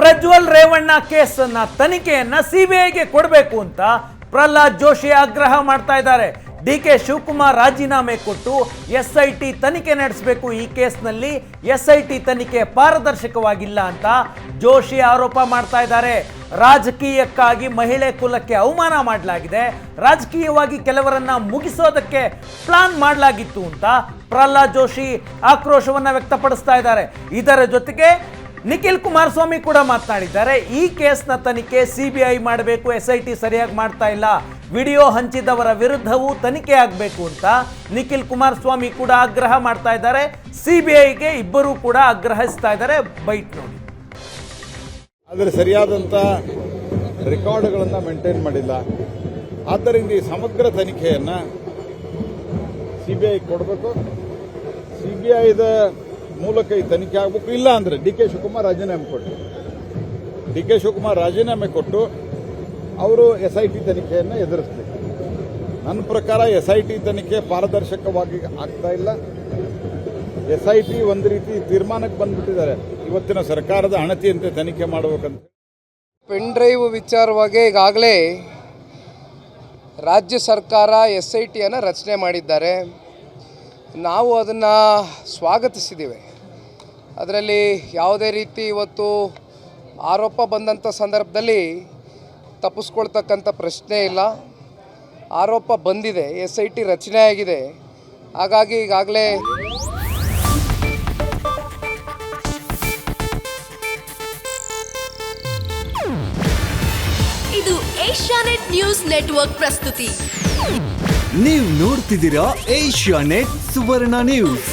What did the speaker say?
ಪ್ರಜ್ವಲ್ ರೇವಣ್ಣ ಕೇಸನ್ನ ತನಿಖೆಯನ್ನ ಸಿಬಿಐಗೆ ಕೊಡಬೇಕು ಅಂತ ಪ್ರಹ್ಲಾದ್ ಜೋಶಿ ಆಗ್ರಹ ಮಾಡ್ತಾ ಇದ್ದಾರೆ. ಡಿ ಕೆ ಶಿವಕುಮಾರ್ ರಾಜೀನಾಮೆ ಕೊಟ್ಟು ಎಸ್ ಐ ಟಿ ತನಿಖೆ ನಡೆಸಬೇಕು ಈ ಕೇಸ್ನಲ್ಲಿ. ಎಸ್ ಐ ಟಿ ತನಿಖೆ ಪಾರದರ್ಶಕವಾಗಿಲ್ಲ ಅಂತ ಜೋಶಿ ಆರೋಪ ಮಾಡ್ತಾ ಇದ್ದಾರೆ. ರಾಜಕೀಯಕ್ಕಾಗಿ ಮಹಿಳೆ ಕುಲಕ್ಕೆ ಅವಮಾನ ಮಾಡಲಾಗಿದೆ. ರಾಜಕೀಯವಾಗಿ ಕೆಲವರನ್ನ ಮುಗಿಸೋದಕ್ಕೆ ಪ್ಲಾನ್ ಮಾಡಲಾಗಿತ್ತು ಅಂತ ಪ್ರಹ್ಲಾದ್ ಜೋಶಿ ಆಕ್ರೋಶವನ್ನು ವ್ಯಕ್ತಪಡಿಸ್ತಾ ಇದ್ದಾರೆ. ಇದರ ಜೊತೆಗೆ ನಿಖಿಲ್ ಕುಮಾರಸ್ವಾಮಿ ಕೂಡ ಮಾತನಾಡಿದ್ದಾರೆ. ಈ ಕೇಸ್ನ ತನಿಖೆ ಸಿಬಿಐ ಮಾಡಬೇಕು ಎಸ್ ಐ ಟಿ ಸರಿಯಾಗಿ ಮಾಡ್ತಾ ಇಲ್ಲ. ವಿಡಿಯೋ ಹಂಚಿದವರ ವಿರುದ್ಧವೂ ತನಿಖೆ ಆಗಬೇಕು ಅಂತ ನಿಖಿಲ್ ಕುಮಾರಸ್ವಾಮಿ ಕೂಡ ಆಗ್ರಹ ಮಾಡ್ತಾ ಇದ್ದಾರೆ. ಸಿಬಿಐಗೆ ಇಬ್ಬರೂ ಕೂಡ ಆಗ್ರಹಿಸ್ತಾ ಇದ್ದಾರೆ. ಬೈಟ್ ನೋಡಿ. ಆದರೆ ಸರಿಯಾದಂಥ ರೆಕಾರ್ಡ್ಗಳನ್ನು ಮೇಂಟೈನ್ ಮಾಡಿಲ್ಲ. ಆದ್ದರಿಂದ ಈ ಸಮಗ್ರ ತನಿಖೆಯನ್ನು ಸಿ ಬಿ ಐ ಕೊಡಬೇಕು. ಸಿ ಬಿ ಐದ ಮೂಲಕ ಈ ತನಿಖೆ ಆಗಬೇಕು. ಇಲ್ಲ ಅಂದರೆ ಡಿ ಕೆ ಶಿವಕುಮಾರ್ ರಾಜೀನಾಮೆ ಕೊಟ್ಟು. ಡಿ ಕೆ ಶಿವಕುಮಾರ್ ರಾಜೀನಾಮೆ ಕೊಟ್ಟು ಅವರು ಎಸ್ ಐ ಟಿ ತನಿಖೆಯನ್ನು ಎದುರಿಸಬೇಕು. ನನ್ನ ಪ್ರಕಾರ ಎಸ್ ಐ ಟಿ ತನಿಖೆ ಪಾರದರ್ಶಕವಾಗಿ ಆಗ್ತಾ ಇಲ್ಲ. ಎಸ್ ಐ ಟಿ ಒಂದು ರೀತಿ ತೀರ್ಮಾನಕ್ಕೆ ಬಂದ್ಬಿಟ್ಟಿದ್ದಾರೆ. ಇವತ್ತಿನ ಸರ್ಕಾರದ ಅಣತಿಯಂತೆ ತನಿಖೆ ಮಾಡಬೇಕಂತ. ಪೆನ್ ಡ್ರೈವ್ ವಿಚಾರವಾಗಿ ಈಗಾಗಲೇ ರಾಜ್ಯ ಸರ್ಕಾರ ಎಸ್ ಐ ಟಿಯನ್ನು ರಚನೆ ಮಾಡಿದ್ದಾರೆ. ನಾವು ಅದನ್ನು ಸ್ವಾಗತಿಸಿದ್ದೀವಿ. ಅದರಲ್ಲಿ ಯಾವುದೇ ರೀತಿ ಇವತ್ತು ಆರೋಪ ಬಂದಂಥ ಸಂದರ್ಭದಲ್ಲಿ ತಪ್ಪಿಸ್ಕೊಳ್ತಕ್ಕಂಥ ಪ್ರಶ್ನೆ ಇಲ್ಲ. ಆರೋಪ ಬಂದಿದೆ ಎಸ್ ಐ ಟಿ ರಚನೆ ಆಗಿದೆ ಹಾಗಾಗಿ ಈಗಾಗಲೇ ಇದು ಏಷ್ಯಾನೆಟ್ ನ್ಯೂಸ್ ನೆಟ್ವರ್ಕ್ ಪ್ರಸ್ತುತಿ. ನೀವು ನೋಡ್ತಿದ್ದೀರಾ ಏಷ್ಯಾ ನೆಟ್ ಸುವರ್ಣ ನ್ಯೂಸ್.